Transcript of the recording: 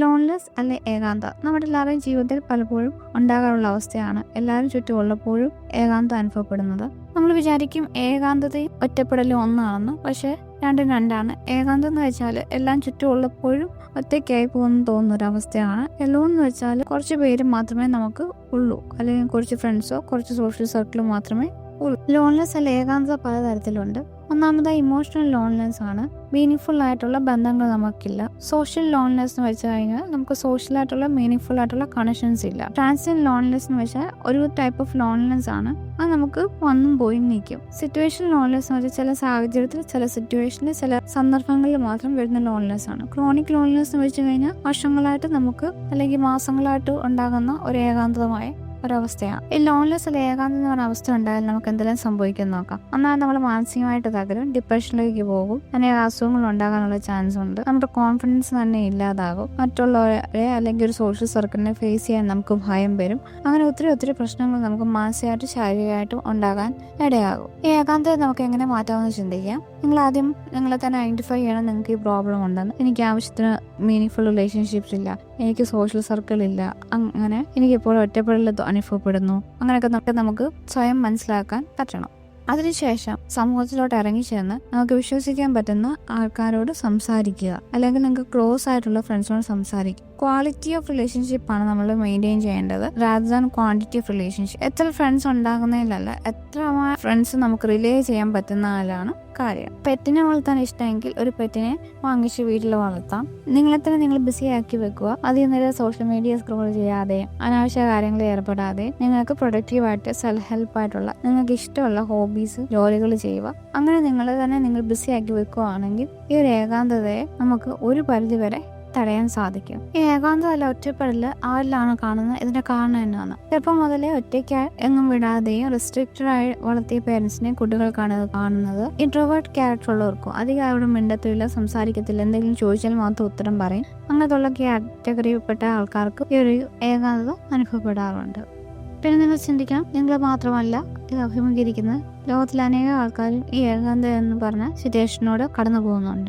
ലോൺലെസ് അല്ലെ ഏകാന്ത നമ്മുടെ എല്ലാവരുടെയും ജീവിതത്തിൽ പലപ്പോഴും ഉണ്ടാകാറുള്ള അവസ്ഥയാണ്. എല്ലാവരും ചുറ്റും ഉള്ളപ്പോഴും ഏകാന്തം അനുഭവപ്പെടുന്നത്. നമ്മൾ വിചാരിക്കും ഏകാന്തതയും ഒറ്റപ്പെടലും ഒന്നാണെന്ന്. പക്ഷേ രണ്ടും രണ്ടാണ്. ഏകാന്തം എന്ന് വെച്ചാൽ എല്ലാം ചുറ്റും ഉള്ളപ്പോഴും ഒറ്റയ്ക്കായി പോകുന്ന തോന്നുന്ന ഒരു അവസ്ഥയാണ് എലോൺ എന്ന് വെച്ചാൽ കുറച്ച് പേര് മാത്രമേ നമുക്ക് ഉള്ളൂ. അല്ലെങ്കിൽ കുറച്ച് ഫ്രണ്ട്സോ കുറച്ച് സോഷ്യൽ സർക്കിളോ മാത്രമേ ലോൺലെസ് അല്ല ഏകാന്തത പലതരത്തിലുണ്ട് ഒന്നാമതായി ഇമോഷണൽ ലോൺലെസ് ആണ്. മീനിങ് ആയിട്ടുള്ള ബന്ധങ്ങൾ നമുക്കില്ല. സോഷ്യൽ ലോൺലെസ് എന്ന് വെച്ച് കഴിഞ്ഞാൽ നമുക്ക് സോഷ്യൽ ആയിട്ടുള്ള മീനിങ് ആയിട്ടുള്ള കണക്ഷൻസ് ഇല്ല. ട്രാൻസിയൻ ലോൺലെസ് എന്ന് വെച്ചാൽ ഒരു ടൈപ്പ് ഓഫ് ലോൺലെസ് ആണ്. അത് നമുക്ക് വന്നും പോയി നിൽക്കും. സിറ്റുവേഷൻ ലോൺലെസ് എന്ന് വെച്ചാൽ ചില സാഹചര്യത്തിൽ ചില സിറ്റുവേഷനിൽ ചില സന്ദർഭങ്ങളിൽ മാത്രം വരുന്ന ലോൺലെസ് ആണ്. ക്രോണിക് ലോൺലെസ് എന്ന് വെച്ച് കഴിഞ്ഞാൽ വർഷങ്ങളായിട്ട് നമുക്ക് അല്ലെങ്കിൽ മാസങ്ങളായിട്ട് ഉണ്ടാകുന്ന ഒരു ഏകാന്തമായ ഒരവസ്ഥയാണ് ഈ ലോൺലെസ് അല്ലെ ഏകാന്തം എന്ന് പറഞ്ഞ അവസ്ഥ ഉണ്ടായാൽ നമുക്ക് എന്തെല്ലാം സംഭവിക്കും നോക്കാം. ഒന്നാമത് നമ്മൾ മാനസികമായിട്ട് തകരും ഡിപ്രഷനിലേക്ക് പോകും. അനേക അസുഖങ്ങൾ ഉണ്ടാകാനുള്ള ചാൻസ് ഉണ്ട്. നമ്മുടെ കോൺഫിഡൻസ് തന്നെ ഇല്ലാതാകും. മറ്റുള്ളവരെ അല്ലെങ്കിൽ ഒരു സോഷ്യൽ സർക്കിളിനെ ഫേസ് ചെയ്യാൻ നമുക്ക് ഭയം വരും. അങ്ങനെ ഒത്തിരി ഒത്തിരി പ്രശ്നങ്ങൾ നമുക്ക് മാനസികമായിട്ടും ശാരീരികമായിട്ടും ഉണ്ടാകാൻ ഇടയാകും. ഈ ഏകാന്തത നമുക്ക് എങ്ങനെ മാറ്റാമെന്ന് ചിന്തിക്കാം. നിങ്ങൾ ആദ്യം നിങ്ങളെ തന്നെ ഐഡന്റിഫൈ ചെയ്യണം. നിങ്ങൾക്ക് ഈ പ്രോബ്ലം ഉണ്ടെന്ന്. എനിക്ക് ആവശ്യത്തിന് മീനിങ് ഫുൾ റിലേഷൻഷിപ്സ് ഇല്ല. എനിക്ക് സോഷ്യൽ സർക്കിൾ ഇല്ല. അങ്ങനെ എനിക്ക് എപ്പോഴും ഒറ്റപ്പെടൽ അനുഭവപ്പെടുന്നു. അങ്ങനെയൊക്കെ നമുക്ക് നമുക്ക് സ്വയം മനസ്സിലാക്കാൻ പറ്റണം. അതിനുശേഷം സമൂഹത്തിലോട്ട് ഇറങ്ങി ചെന്ന് നമുക്ക് വിശ്വസിക്കാൻ പറ്റുന്ന ആൾക്കാരോട് സംസാരിക്കുക. അല്ലെങ്കിൽ നിങ്ങൾക്ക് ക്ലോസ് ആയിട്ടുള്ള ഫ്രണ്ട്സിനോട് സംസാരിക്കുക. ക്വാളിറ്റി ഓഫ് റിലേഷൻഷിപ്പ് ആണ് നമ്മൾ മെയിന്റെയിൻ ചെയ്യേണ്ടത്. Rather than quantity of relationship എത്ര ഫ്രണ്ട്സ് ഉണ്ടാകുന്നതിലല്ല എത്ര ഫ്രണ്ട്സ് നമുക്ക് റിലേ ചെയ്യാൻ പറ്റുന്ന ആളാണ് കാര്യം. പെറ്റിനെ വളർത്താൻ ഇഷ്ടമെങ്കിൽ ഒരു പെറ്റിനെ വാങ്ങിച്ച് വീട്ടിൽ വളർത്താം. നിങ്ങളെ തന്നെ നിങ്ങൾ ബിസി ആക്കി വെക്കുക. അതിൽ നേരം സോഷ്യൽ മീഡിയ സ്ക്രോൾ ചെയ്യാതെ അനാവശ്യ കാര്യങ്ങളിൽ ഏർപ്പെടാതെ നിങ്ങൾക്ക് പ്രൊഡക്റ്റീവായിട്ട് സെൽഫ് ഹെൽപ്പായിട്ടുള്ള നിങ്ങൾക്ക് ഇഷ്ടമുള്ള ഹോബീസ് ജോലികൾ ചെയ്യുക. അങ്ങനെ നിങ്ങൾ തന്നെ നിങ്ങൾ ബിസി ആക്കി വെക്കുകയാണെങ്കിൽ ഈ ഒരു ഏകാന്തതയെ നമുക്ക് ഒരു പരിധി വരെ തടയാൻ സാധിക്കും. ഈ ഏകാന്തം അല്ല ഒറ്റപ്പെടൽ ആരിലാണ് കാണുന്നത്? ഇതിന്റെ കാരണം എന്നാണ്. ചെറുപ്പം മുതലേ ഒറ്റയ്ക്ക് എങ്ങും വിടാതെയും റെസ്ട്രിക്റ്റഡ് ആയി വളർത്തിയ പേരൻസിനെ കുട്ടികൾക്കാണ് ഇത് കാണുന്നത്. ഇൻട്രോവേർട്ട് ക്യാരക്ടർ ഉള്ളവർക്കും അധികം അവിടെ മിണ്ടത്തില്ല സംസാരിക്കത്തില്ല എന്തെങ്കിലും ചോദിച്ചാൽ മാത്രം ഉത്തരം പറയും. അങ്ങനത്തുള്ള കാറ്റഗറിയിൽപ്പെട്ട ആൾക്കാർക്ക് ഈ ഒരു ഏകാന്തത അനുഭവപ്പെടാറുണ്ട്. പിന്നെ നിങ്ങൾ ചിന്തിക്കാം നിങ്ങൾ മാത്രമല്ല ഇത് അഭിമുഖീകരിക്കുന്നത്. ലോകത്തിലെ ആൾക്കാരും ഈ ഏകാന്തത എന്ന് പറഞ്ഞ സിറ്റുവേഷനോട് കടന്നു പോകുന്നുണ്ട്